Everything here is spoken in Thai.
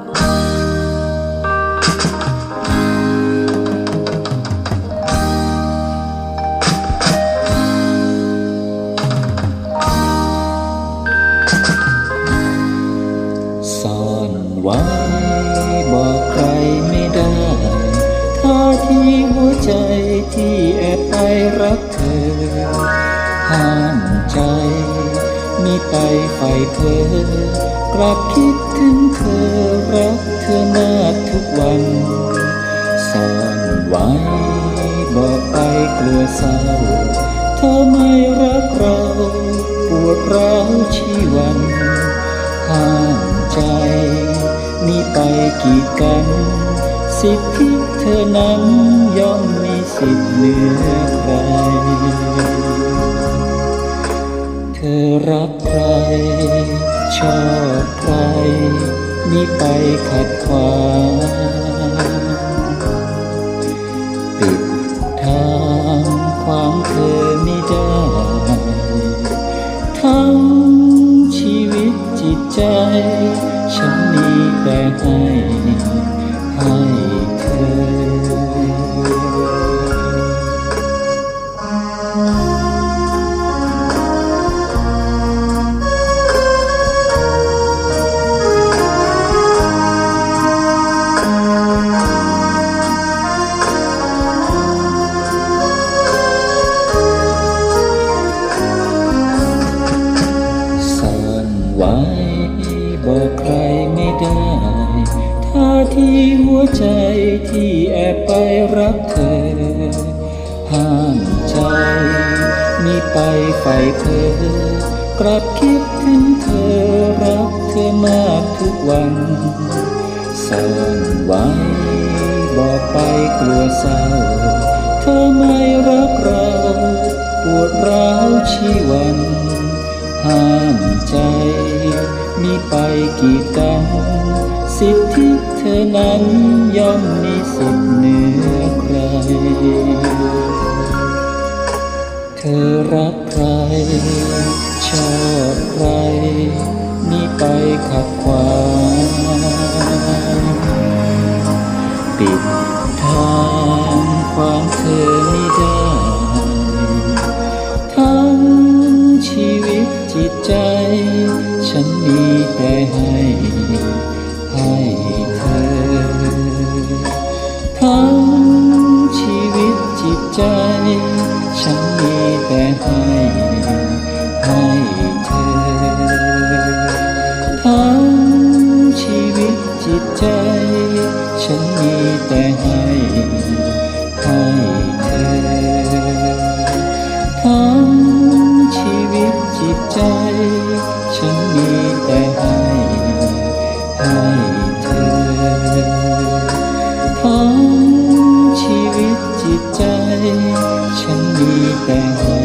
ซ่อนไว้บอกใครไม่ได้ ท่าทีหัวใจที่แอบไปรักเธอ ห้ามใจ มีไปไฟเพอ กลับคิดถึงเธอรักเธอมากทุกวันซ่อนไว้บอกไปกลัวเศร้าเธอไม่รักเรา ปวดร้าวชีวันห้ามใจมีไปกีดกัน สิทธิเธอนั้นย่อมมีสิทธิ์เหนือใคร เธอรัก มีไปขัดขวางปิดทางความเคยไม่ได้ ทั้งชีวิตจิตใจ ฉันมีแต่ให้ ให้เธอ ไว้ บอกใครไม่ได้ ท่าที่หัวใจที่แอบไปรักเธอ ห้ามใจมีไปไฟเธอ กลับคิดถึงเธอรักเธอมากทุกวันซ่อนไว้ บอกไปกลัวเศร้า เธอไม่รักเรา ปวดร้าวชีวัน ห้ามใจมีไปกีดกันสิทธิเธอนั้นย่อมมีสิทธิเหนือใคร เธอรักใคร ชอบใคร มีไปขัดขวางปิดทาง ฉันมีแต่ให้ให้เธอ ทั้งชีวิตจิตใจ ฉันมีแต่ให้ให้เธอ ทั้งชีวิตจิตใจ ฉันมีแต่ให้ให้เธอ ใจ ฉันมีแต่ให้ให้เธอทั้งชีวิตจิตใจ ฉันมีแต่